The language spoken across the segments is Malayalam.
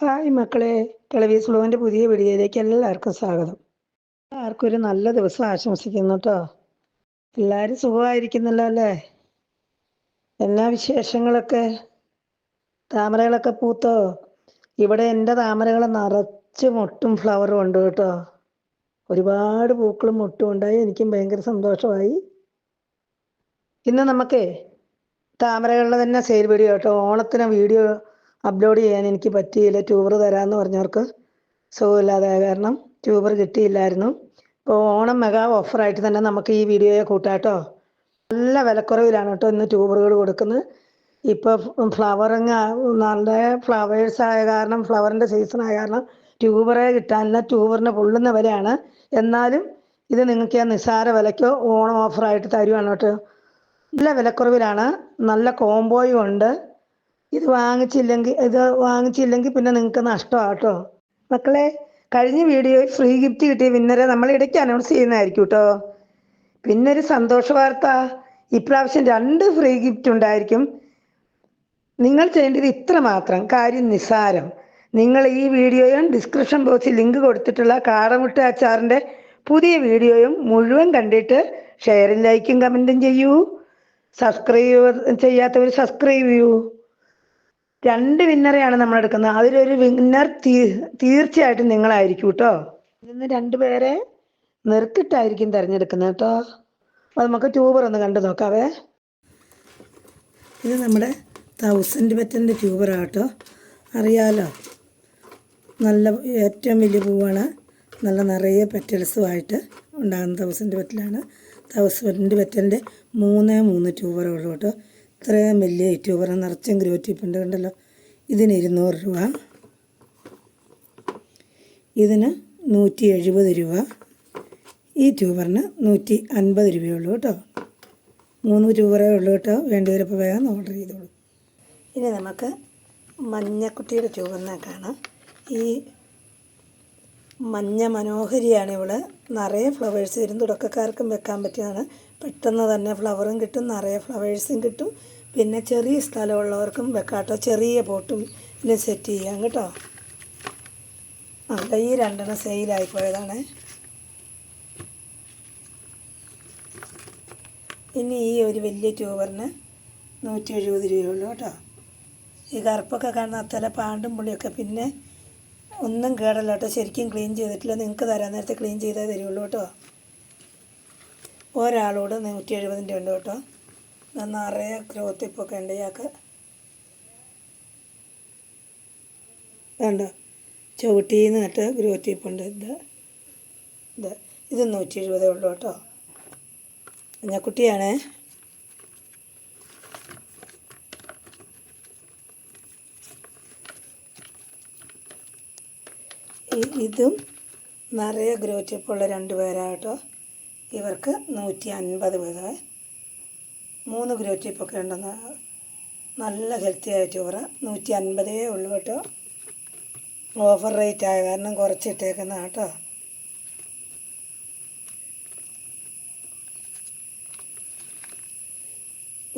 ഹായ് മക്കളെ. ടെലിവി സ്ലോവിന്റെ പുതിയ വീഡിയോയിലേക്ക് എല്ലാവർക്കും സ്വാഗതം. എല്ലാവർക്കും ഒരു നല്ല ദിവസം ആശംസിക്കുന്നു കേട്ടോ എല്ലാവരും സുഖമായിരിക്കുന്നല്ലോ അല്ലേ? എന്നാ വിശേഷങ്ങളൊക്കെ? താമരകളൊക്കെ പൂത്തോ? ഇവിടെ എന്റെ താമരകൾ നിറച്ച് മുട്ടും ഫ്ലവറും ഉണ്ട് കേട്ടോ. ഒരുപാട് പൂക്കളും മുട്ടും ഉണ്ടായി. എനിക്കും ഭയങ്കര സന്തോഷമായി. ഇന്ന് നമുക്ക് താമരകളുടെ തന്നെ സെയിൽ വീഡിയോ കേട്ടോ. ഓണത്തിന് വീഡിയോ അപ്ലോഡ് ചെയ്യാൻ എനിക്ക് പറ്റിയില്ല. ട്യൂബർ തരാമെന്ന് പറഞ്ഞവർക്ക് സുഖമില്ലാതായ കാരണം ട്യൂബർ കിട്ടിയില്ലായിരുന്നു. ഇപ്പോൾ ഓണം മെഗാ ഓഫറായിട്ട് തന്നെ നമുക്ക് ഈ വീഡിയോയെ കൂട്ടാട്ടോ. നല്ല വിലക്കുറവിലാണ് കേട്ടോ ഇന്ന് ട്യൂബറുകൾ കൊടുക്കുന്നത്. ഇപ്പോൾ ഫ്ലവറിങ് നല്ല ഫ്ലവേഴ്സ് ആയ കാരണം ഫ്ലവറിന്റെ സീസൺ ആയ കാരണം ട്യൂബറെ കിട്ടാനില്ല. ട്യൂബറിന് പൊള്ളുന്ന വിലയാണ്. എന്നാലും ഇത് നിങ്ങൾക്ക് ഞാൻ നിസ്സാര വിലയ്ക്ക് ഓണം ഓഫറായിട്ട് തരുവാണ് കേട്ടോ. നല്ല വിലക്കുറവിലാണ്. നല്ല കോംബോയും ഉണ്ട്. ഇത് വാങ്ങിച്ചില്ലെങ്കിൽ ഇത് വാങ്ങിച്ചില്ലെങ്കിൽ പിന്നെ നിങ്ങൾക്ക് നഷ്ടമാണ് കേട്ടോ മക്കളെ കഴിഞ്ഞ വീഡിയോയിൽ ഫ്രീ ഗിഫ്റ്റ് കിട്ടിയ വിന്നറെ നമ്മൾ ഇടയ്ക്ക് അനൗൺസ് ചെയ്യുന്നതായിരിക്കും കേട്ടോ. പിന്നെ ഒരു സന്തോഷ വാർത്ത. ഇപ്രാവശ്യം രണ്ട് ഫ്രീ ഗിഫ്റ്റ് ഉണ്ടായിരിക്കും. നിങ്ങൾ ചെയ്യേണ്ടത് ഇത്ര മാത്രം. കാര്യം നിസ്സാരം. നിങ്ങൾ ഈ വീഡിയോയും ഡിസ്ക്രിപ്ഷൻ ബോക്സിൽ ലിങ്ക് കൊടുത്തിട്ടുള്ള കാടമുട്ട അച്ചാറിന്റെ പുതിയ വീഡിയോയും മുഴുവൻ കണ്ടിട്ട് ഷെയറും ലൈക്കും കമന്റും ചെയ്യൂ. സബ്സ്ക്രൈബ് ചെയ്യാത്തവർ സബ്സ്ക്രൈബ് ചെയ്യൂ. രണ്ട് വിന്നറെയാണ് നമ്മൾ എടുക്കുന്നത്. അതിലൊരു വിന്നർ തീർച്ചയായിട്ടും നിങ്ങളായിരിക്കും കേട്ടോ. ഇതിന്ന് രണ്ടുപേരെ നിർത്തിട്ടായിരിക്കും തിരഞ്ഞെടുക്കുന്നത് കേട്ടോ. അപ്പോൾ നമുക്ക് ട്യൂബർ ഒന്ന് കണ്ടു നോക്കാവേ. ഇത് നമ്മുടെ തൗസൻഡ് പെറ്റന്റെ ട്യൂബറാണ് കേട്ടോ. അറിയാലോ? നല്ല ഏറ്റവും വലിയ പൂവാണ്. നല്ല നിറയെ പെറ്റൽസുമായിട്ട് ഉണ്ടാകുന്ന തൗസൻഡ് പെറ്റലാണ് തൗസൻഡ് പെറ്റലിന്റെ മൂന്നേ മൂന്ന് ട്യൂബറുള്ളൂ കേട്ടോ. ഇത്രയും വലിയ ട്യൂബർ നിറച്ചും ഗ്രോ ട്യൂബുണ്ട് കണ്ടല്ലോ. ഇതിന് ഇരുന്നൂറ് രൂപ. ഇതിന് നൂറ്റി എഴുപത് രൂപ. ഈ ട്യൂബറിന് നൂറ്റി അൻപത് രൂപയുള്ളൂ കേട്ടോ. മൂന്ന് ട്യൂബറേ ഉള്ളൂ കേട്ടോ. വേണ്ടിവരപ്പോൾ വേഗം ഓർഡർ ചെയ്തോളൂ. ഇനി നമുക്ക് മഞ്ഞക്കുട്ടിയുടെ ട്യൂബറിനെ കാണാം. ഈ മഞ്ഞ മനോഹരിയാണ് ഇവിടെ നിറയെ ഫ്ലവേഴ്സ് വരും. തുടക്കക്കാർക്കും വെക്കാൻ പറ്റിയതാണ്. പെട്ടെന്ന് തന്നെ ഫ്ലവറും കിട്ടും. നിറയെ ഫ്ലവേഴ്സും കിട്ടും. പിന്നെ ചെറിയ സ്ഥലമുള്ളവർക്കും വെക്കാട്ടോ. ചെറിയ പോട്ടും ഇതിന് സെറ്റ് ചെയ്യാം കേട്ടോ. അവിടെ ഈ രണ്ടെണ്ണം സെയിലായി പോയതാണ്. ഇനി ഈ ഒരു വലിയ ട്യൂബറിന് നൂറ്റി എഴുപത് രൂപയുള്ളൂ കേട്ടോ. ഈ കറുപ്പൊക്കെ കാണുന്ന അത്തല പാണ്ടും പുളിയൊക്കെ പിന്നെ ഒന്നും കേടല്ല കേട്ടോ. ശരിക്കും ക്ലീൻ ചെയ്തിട്ടില്ല. നിങ്ങൾക്ക് തരാൻ നേരത്തെ ക്ലീൻ ചെയ്തേ തരുള്ളൂ കേട്ടോ. ഒരാളോട് നൂറ്റി എഴുപതിന്റെ ഉണ്ട് കേട്ടോ. നിറയെ ഗ്രോത്ത് ഇപ്പൊക്കെ ഉണ്ട് ഇയാൾക്ക്. വേണ്ട ചവിട്ടിന്ന് നട്ട് ഗ്രോത്ത് ഇപ്പുണ്ട് ഇത് ഇത് ഇത് നൂറ്റി എഴുപതേ ഉള്ളൂ കേട്ടോ. കുഞ്ഞക്കുട്ടിയാണേ ഇതും നിറയെ ഗ്രോറ്റിപ്പുള്ള രണ്ട് പേരാട്ടോ ഇവർക്ക് നൂറ്റി അൻപത് പേര്. മൂന്ന് ഗ്രോറ്റിപ്പൊക്കെ ഉണ്ടെന്ന് നല്ല ഹെൽത്തി ആയ ചോറ് നൂറ്റി അൻപതേ ഉള്ളൂ കേട്ടോ. ഓഫർ റേറ്റ് ആയ കാരണം കുറച്ചിട്ടേക്കുന്ന കേട്ടോ.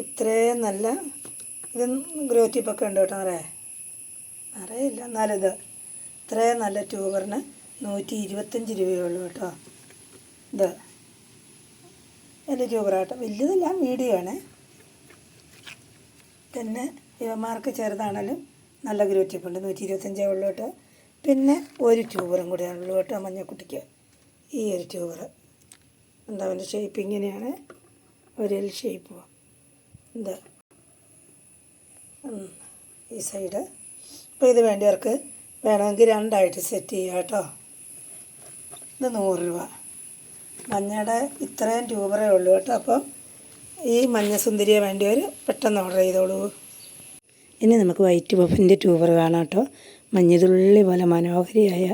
ഇത്രയും നല്ല ഇത് ഗ്രോറ്റിപ്പൊക്കെ ഉണ്ട് കേട്ടോ നിറയെ. നിറയില്ല എന്നാലിത് ഇത്രയും നല്ല ട്യൂബറിന് നൂറ്റി ഇരുപത്തഞ്ച് രൂപയുള്ളൂ കേട്ടോ. ഇത് വലിയ വലിയതല്ല മീഡിയം മീഡിയമാണ്. പിന്നെ ഇവന്മാർക്ക് ചെറുതാണെങ്കിലും നല്ല ഗ്രോറ്റിപ്പുണ്ട് നൂറ്റി ഇരുപത്തഞ്ചേ ഉള്ളോട്ട് പിന്നെ ഒരു ട്യൂബറും കൂടിയാണ് ഉള്ളോട്ട് കേട്ടോ മഞ്ഞക്കുട്ടിക്ക്. ഈ ഒരു ട്യൂബർ എന്താ അവന്റെ ഷേപ്പ് ഇങ്ങനെയാണ്? ഒരു എൽ ഷേപ്പ് എന്താ? ഈ സൈഡ് അപ്പോൾ ഇത് വേണ്ടിയവർക്ക് വേണമെങ്കിൽ രണ്ടായിട്ട് സെറ്റ് ചെയ്യാം കേട്ടോ. ഇത് നൂറ് രൂപ. മഞ്ഞയുടെ ഇത്രയും ട്യൂബറേ ഉള്ളൂ കേട്ടോ. അപ്പം ഈ മഞ്ഞ വേണ്ടി വേണ്ടിയവർ പെട്ടെന്ന് ഓർഡർ ചെയ്തോളൂ. ഇനി നമുക്ക് വൈറ്റ് പഫിന്റെ ട്യൂബർ കാണാം കേട്ടോ. മഞ്ഞതുള്ളി പോലെ മനോഹരിയായ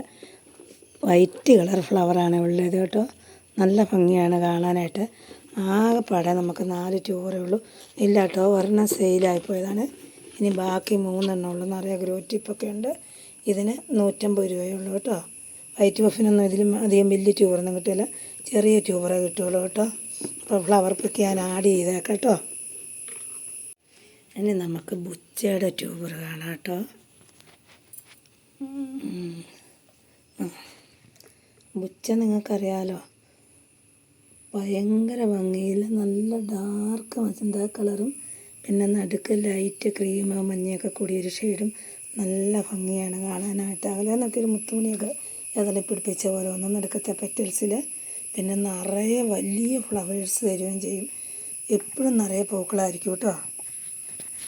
വൈറ്റ് കളർ ഫ്ലവറാണ് ഉള്ളത് കേട്ടോ. നല്ല ഭംഗിയാണ് കാണാനായിട്ട്. ആകെപ്പാടെ നമുക്ക് നാല് ട്യൂബറേ ഉള്ളൂ. ഇല്ല കേട്ടോ ഒരെണ്ണം സെയിലായിപ്പോയതാണ് ഇനി ബാക്കി മൂന്നെണ്ണം ഉള്ളൂ. നിറയെ ഗ്രോറ്റിപ്പൊക്കെ ഉണ്ട്. ഇതിന് നൂറ്റമ്പത് രൂപയേ ഉള്ളൂ കേട്ടോ. വൈറ്റ് പഫിനൊന്നും ഇതിലും അധികം വലിയ ട്യൂബറൊന്നും കിട്ടില്ല. ചെറിയ ട്യൂബറേ കിട്ടുള്ളൂ കേട്ടോ. അപ്പോൾ ഫ്ലവർ പിക്ക് ഞാൻ ആഡ് ചെയ്തേക്കാം കേട്ടോ. ഇനി നമുക്ക് ബുച്ചയുടെ ട്യൂബർ കാണാം കേട്ടോ. ബുച്ച നിങ്ങൾക്കറിയാലോ ഭയങ്കര ഭംഗിയിൽ നല്ല ഡാർക്ക് മജന്ത കളറും പിന്നെ നടുക്ക് ലൈറ്റ് ക്രീം മഞ്ഞയൊക്കെ കൂടിയൊരു ഷെയ്ഡും നല്ല ഭംഗിയാണ് കാണാനായിട്ട്. അകലെ നോക്കിയൊരു മുത്തുമണിയൊക്കെ ഏതായാലും പിടിപ്പിച്ച പോലെ ഒന്ന് നടുക്കത്തെ പെറ്റൽസിൽ പിന്നെ നിറയെ വലിയ ഫ്ലവേഴ്സ് തരുകയും ചെയ്യും. എപ്പോഴും നിറയെ പൂക്കളായിരിക്കും കേട്ടോ.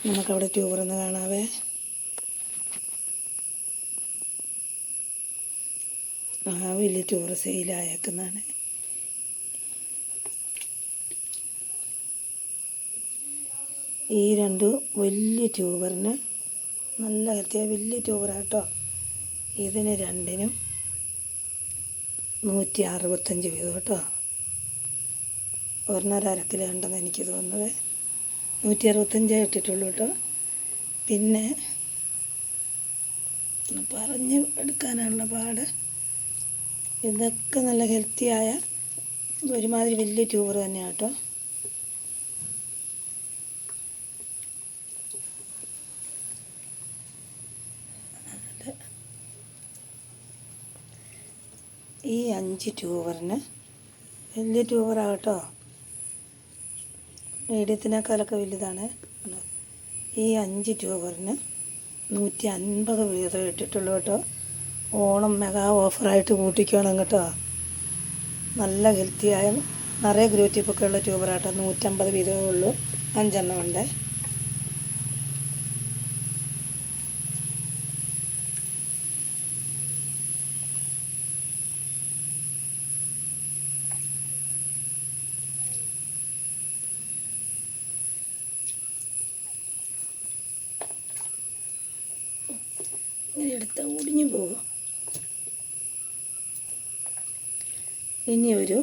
നമുക്കവിടെ ട്യൂബറൊന്ന് കാണാവേ. ആ വലിയ ടൂർ സെയിലായേക്കുന്നതാണ് ഈ രണ്ട് വലിയ ട്യൂബറിന് നല്ല വലിയ ട്യൂബറാട്ടോ ഇതിന് രണ്ടിനും നൂറ്റി അറുപത്തഞ്ച് വീതം കേട്ടോ. ഒരെണ്ണൊരു അര കിലോ ഉണ്ടെന്ന് എനിക്ക് തോന്നുന്നത്. നൂറ്റി അറുപത്തഞ്ചേ ഇട്ടിട്ടുള്ളൂ കേട്ടോ. പിന്നെ പറഞ്ഞ് എടുക്കാനുള്ള പാട്. ഇതൊക്കെ നല്ല ഹെൽത്തിയായ ഒരുമാതിരി വലിയ ട്യൂബർ തന്നെയാണ് കേട്ടോ. ഈ അഞ്ച് ട്യൂബറിന് വലിയ ട്യൂബറാകട്ടോ. മീഡിയത്തിനേക്കാളൊക്കെ വലുതാണ്. ഈ അഞ്ച് ട്യൂബറിന് നൂറ്റി അൻപത് വീതം ഇട്ടിട്ടുള്ളൂ കേട്ടോ. ഓണം മെഗാ ഓഫറായിട്ട് കൂട്ടിക്കണം കേട്ടോ. നല്ല ഹെൽത്തിയായ നിറയെ ഗ്രൂറ്റിപ്പൊക്കെ ഉള്ള ട്യൂബറാട്ടോ. നൂറ്റമ്പത് വീതമേ ഉള്ളൂ. അഞ്ചെണ്ണം ഉണ്ട്. ഇങ്ങനെ എടുത്താൽ ഒടിഞ്ഞു പോകും ഇനി ഒരു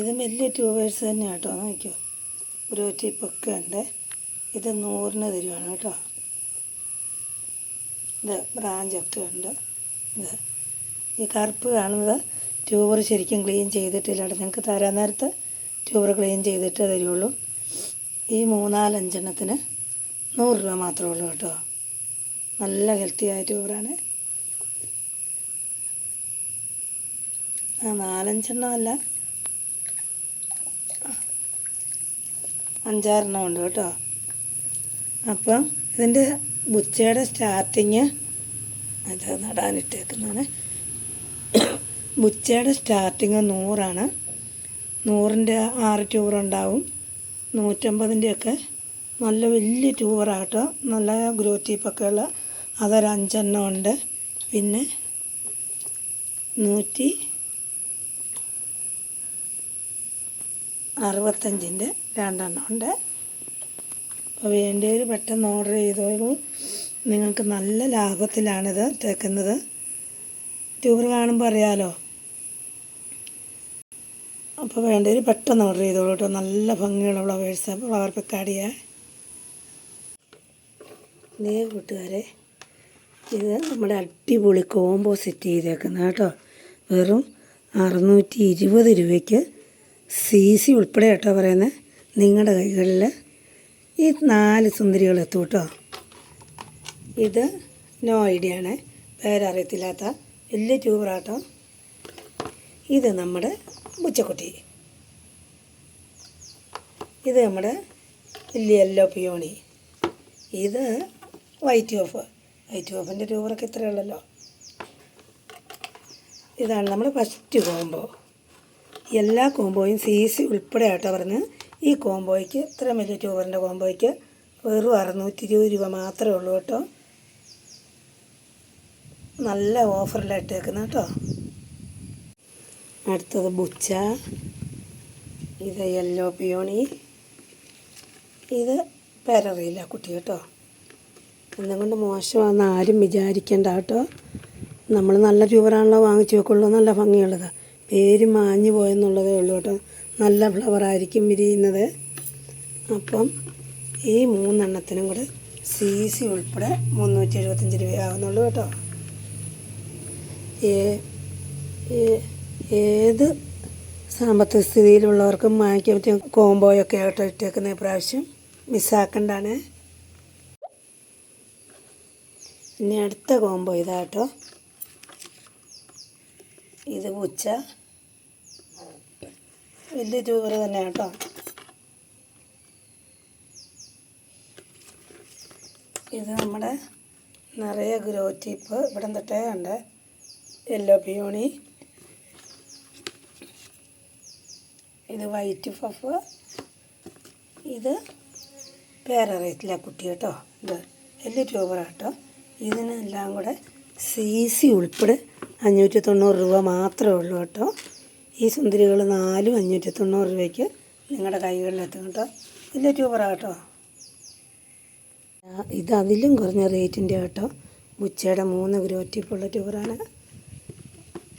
ഇത് വലിയ ട്യൂബേഴ്സ് തന്നെ കേട്ടോ നോക്കിയോ. ഒരു ടിപ്പൊക്കെ ഉണ്ട് ഇത് നൂറിന് തരുവാണ് കേട്ടോ. ഇത് ബ്രാഞ്ചൊക്കെ ഉണ്ട്. ഇത് ഈ കറുപ്പ് കാണുന്നത് ട്യൂബർ ശരിക്കും ക്ലീൻ ചെയ്തിട്ടില്ല ഞങ്ങൾക്ക് തരാൻ നേരത്ത് ട്യൂബർ ക്ലീൻ ചെയ്തിട്ട് തരുള്ളൂ. ഈ മൂന്നാലഞ്ചെണ്ണത്തിന് നൂറ് രൂപ മാത്രമേ ഉള്ളൂ കേട്ടോ. നല്ല ഹെൽത്തിയായ ട്യൂബറാണ് ആ നാലഞ്ചെണ്ണം അല്ല. അഞ്ചാറെണ്ണം ഉണ്ട് കേട്ടോ. അപ്പം ഇതിന്റെ ബുച്ചയുടെ സ്റ്റാർട്ടിങ് അത് നടാനിട്ടേക്കുന്നതാണ്. ബുച്ചയുടെ സ്റ്റാർട്ടിങ് നൂറാണ്. നൂറിന്റെ ആറ് ട്യൂബറുണ്ടാവും നൂറ്റമ്പതിന്റെയൊക്കെ നല്ല വലിയ ട്യൂബറാട്ടോ നല്ല ഗ്രോത്ത് ടീപ്പൊക്കെ ഉള്ള അതൊരു അഞ്ചെണ്ണം ഉണ്ട് പിന്നെ നൂറ്റി അറുപത്തഞ്ചിന്റെ രണ്ടെണ്ണം ഉണ്ട് അപ്പോൾ വേണ്ടിയവർ പെട്ടെന്ന് ഓർഡർ ചെയ്തോളൂ. നിങ്ങൾക്ക് നല്ല ലാഭത്തിലാണിത് തേക്കുന്നത്. ട്യൂബർ കാണുമ്പോൾ അറിയാലോ. അപ്പോൾ വേണ്ടവർ പെട്ടെന്ന് ഓർഡർ ചെയ്തോളൂ കേട്ടോ. നല്ല ഭംഗിയുള്ള ഫ്ലവേഴ്സ് ഫ്ലവർ പിക്കാടിയ ഇതേ കൂട്ടുകാരെ ഇത് നമ്മുടെ അടിപൊളി കോമ്പോ സെറ്റ് ചെയ്തേക്കുന്നത് കേട്ടോ. വെറും അറുന്നൂറ്റി ഇരുപത് രൂപയ്ക്ക് സി സി ഉൾപ്പെടെ കേട്ടോ പറയുന്നത് നിങ്ങളുടെ കൈകളിൽ ഈ നാല് സുന്ദരികൾ എത്തും കേട്ടോ. ഇത് നോ ഐഡിയ ആണ്. പേരറിയത്തില്ലാത്ത വലിയ ട്യൂബറാട്ടോ ഇത് നമ്മുടെ ബുച്ചക്കുട്ടി ഇത് നമ്മുടെ വലിയ യെല്ലോ പിയോണി ഇത് വൈറ്റ് ഓഫ് വൈറ്റ് ഓഫിന്റെ ട്യൂബറൊക്കെ ഇത്രയേ ഉള്ളല്ലോ ഇതാണ് നമ്മൾ ഫസ്റ്റ് കോംബോ എല്ലാ കോംബോയും സി സി ഉൾപ്പെടെ ആട്ടോ പറഞ്ഞ് ഈ കോംബോയ്ക്ക് ഇത്ര വലിയ ട്യൂബറിന്റെ കോംബോയ്ക്ക് വെറും അറുന്നൂറ്റി ഇരുപത് രൂപ മാത്രമേ ഉള്ളൂ കേട്ടോ. നല്ല ഓഫറിലിട്ടേക്കുന്നത് കേട്ടോ. അടുത്തത് ബുച്ച ഇത് യെല്ലോ പിയോണി ഇത് പെരറിയില്ല കുട്ടി കേട്ടോ. എന്നും കൊണ്ട് മോശമാണെന്ന് ആരും വിചാരിക്കേണ്ട കേട്ടോ. നമ്മൾ നല്ല ട്യൂബറാണല്ലോ വാങ്ങിച്ചു വെക്കുള്ളൂ. നല്ല ഭംഗിയുള്ളത്. പേര് മാഞ്ഞു പോയെന്നുള്ളതേ ഉള്ളൂ കേട്ടോ. നല്ല ഫ്ലവറായിരിക്കും വിരിയുന്നത്. അപ്പം ഈ മൂന്നെണ്ണത്തിനും കൂടെ സി സി ഉൾപ്പെടെ മുന്നൂറ്റി എഴുപത്തഞ്ച് രൂപയാകുന്നുള്ളൂ കേട്ടോ ഏത് സാമ്പത്തിക സ്ഥിതിയിലുള്ളവർക്കും വാങ്ങിക്കാൻ പറ്റിയ കോംബോയൊക്കെ ആയിട്ട് ഇട്ടേക്കുന്ന പ്രാവശ്യം മിസ്സാക്കണ്ടാണ്. ഇനി അടുത്ത കോംബോ ഇതാട്ടോ ഇത് പൂച്ച. വലിയ ട്യൂബർ തന്നെ കേട്ടോ. ഇത് നമ്മുടെ നിറയെ ഗ്രോ ടീപ്പ് ഇവിടെ തൊട്ടേ ഉണ്ട് യെല്ലോ പിയോണി ഇത് വൈറ്റ് പഫ് ഇത് പേരറിയത്തില്ല കുട്ടി കേട്ടോ. ഇത് വലിയ കേട്ടോ. ഇതിനെല്ലാം കൂടെ സി സി ഉൾപ്പെടെ അഞ്ഞൂറ്റി തൊണ്ണൂറ് രൂപ മാത്രമേ ഉള്ളൂ കേട്ടോ. ഈ സുന്ദരികൾ നാലും അഞ്ഞൂറ്റി തൊണ്ണൂറ് രൂപയ്ക്ക് നിങ്ങളുടെ കൈകളിലെത്തും കേട്ടോ. വലിയ ട്യൂബർ കേട്ടോ. ഇത് അതിലും കുറഞ്ഞ റേറ്റിന്റെ കേട്ടോ. ഉച്ചയുടെ മൂന്ന് ഗ്രോറ്റിപ്പുള്ള ട്യൂബറാണ്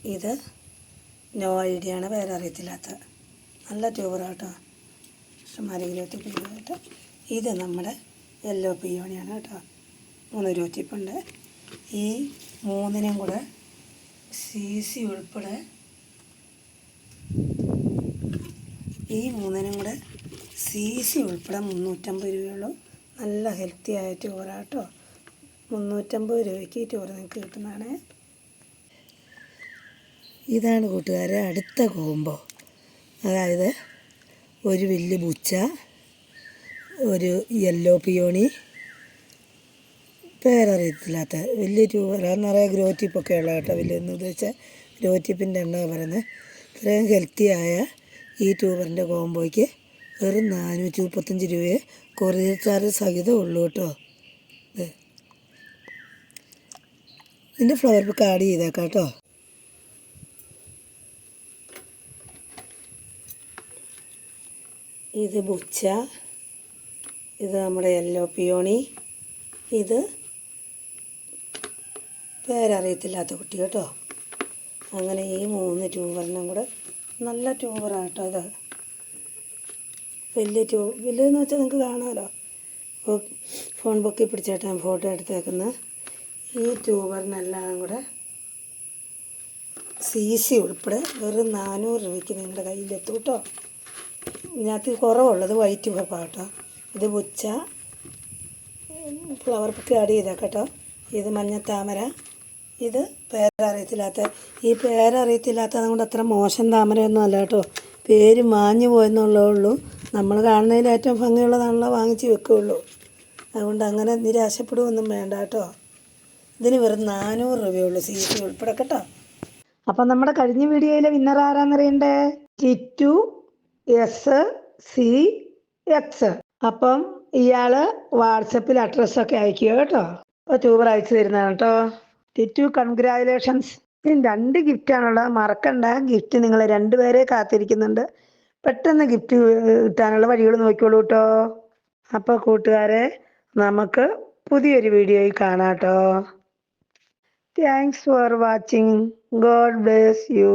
ഇത് നോ ഐഡിയ ആണ് വേറെ അറിയത്തില്ലാത്ത. നല്ല ട്യൂബർ കേട്ടോ. ഇഷ്ടംമാരി ഗ്രോറ്റിപ്പ് കേട്ടോ. ഇത് നമ്മുടെ യെല്ലോ പിയോണിയാണ് കേട്ടോ. മൂന്ന് ഇരുപത്തിപ്പുണ്ട് ഈ മൂന്നിനും കൂടെ സി സി ഉൾപ്പെടെ ഈ മൂന്നിനും കൂടെ സി സി ഉൾപ്പെടെ മുന്നൂറ്റമ്പത് രൂപയുള്ളൂ. നല്ല ഹെൽത്തി ആയ ടൂറാണ് കേട്ടോ. മുന്നൂറ്റമ്പത് രൂപയ്ക്ക് ടൂർ നിങ്ങൾക്ക് കിട്ടുന്നതാണ്. ഇതാണ് കൂട്ടുകാരെ അടുത്ത കോമ്പോ അതായത് ഒരു വലിയ ബുച്ച ഒരു യെല്ലോ പിയോണി പേരറിയത്തില്ലാത്ത വലിയ ട്യൂബർ അത് നിറയെ ഗ്രോ ടിപ്പൊക്കെ ഉള്ള കേട്ടോ വലിയ എന്ന് ഉദ്ദേശിച്ച ഗ്രോ ടിപ്പിന്റെ എണ്ണ പറയുന്നത്. ഇത്രയും ഹെൽത്തിയായ ഈ ട്യൂബറിന്റെ കോമ്പോയ്ക്ക് വെറും നാനൂറ്റി മുപ്പത്തഞ്ച് രൂപയെ കൊറിയർ ചാർജ് സഹിതം ഉള്ളൂ കേട്ടോ. ഇത് ഇതിന്റെ ഫ്ലവർ ബുക്ക് ആഡ് ചെയ്തേക്കാം കേട്ടോ. ഇത് ബുച്ച ഇത് നമ്മുടെ യെല്ലോ പിയോണി ഇത് പേരറിയത്തില്ലാത്ത കുട്ടി കേട്ടോ. അങ്ങനെ ഈ മൂന്ന് ട്യൂബറിനും കൂടെ നല്ല ട്യൂബറാണ് കേട്ടോ ഇത്. വലിയ ട്യൂബ് വലുതെന്ന് വെച്ചാൽ നിങ്ങൾക്ക് കാണാമല്ലോ ഇപ്പോൾ ഫോൺ പൊക്കി പിടിച്ചിട്ട് ഞാൻ ഫോട്ടോ എടുത്തേക്കുന്ന. ഈ ട്യൂബറിനെല്ലാം കൂടെ സി സി ഉൾപ്പെടെ വെറും നാനൂറ് രൂപയ്ക്ക് നിങ്ങളുടെ കയ്യിലെത്തും കേട്ടോ. ഇതിനകത്ത് കുറവുള്ളത് വൈറ്റ് പപ്പാണ് കേട്ടോ. ഇത് പുച്ച ഫ്ലവർ ബുക്ക് ആഡ് ചെയ്തേക്കാം കേട്ടോ. ഇത് മഞ്ഞത്താമര ഇത് പേരറിയത്തില്ലാത്ത ഈ പേരറിയത്തില്ലാത്തത് കൊണ്ട് അത്ര മോശം താമരയൊന്നും അല്ല കേട്ടോ. പേര് മാഞ്ഞു പോയെന്നുള്ളേ നമ്മൾ കാണുന്നതിൽ ഏറ്റവും ഭംഗിയുള്ളതാണല്ലോ വാങ്ങിച്ച് വെക്കുകയുള്ളൂ. അതുകൊണ്ട് അങ്ങനെ നിരാശപ്പെടുകയൊന്നും വേണ്ട കേട്ടോ. ഇതിന് വെറും നാനൂറ് രൂപയുള്ളൂ സി സി ഉൾപ്പെടെ കേട്ടോ. അപ്പം നമ്മുടെ കഴിഞ്ഞ വീഡിയോയിലെ winner ആരാന്നറിയണ്ടേ? Chittu S C X. അപ്പം ഇയാൾ വാട്സപ്പിൽ അഡ്രസ്സൊക്കെ അയക്കുക കേട്ടോ. അപ്പോൾ ട്യൂബർ അയച്ചു തരുന്നതാണ് കേട്ടോ. ടിറ്റു കൺഗ്രാജുലേഷൻസ് രണ്ട് ഗിഫ്റ്റാണുള്ളത് മറക്കണ്ട. ഗിഫ്റ്റ് നിങ്ങൾ രണ്ടുപേരെ കാത്തിരിക്കുന്നുണ്ട്. പെട്ടെന്ന് ഗിഫ്റ്റ് കിട്ടാനുള്ള വഴികൾ നോക്കിക്കോളൂ കേട്ടോ അപ്പോൾ കൂട്ടുകാരെ നമുക്ക് പുതിയൊരു വീഡിയോയിൽ കാണാം കേട്ടോ thanks for watching God bless you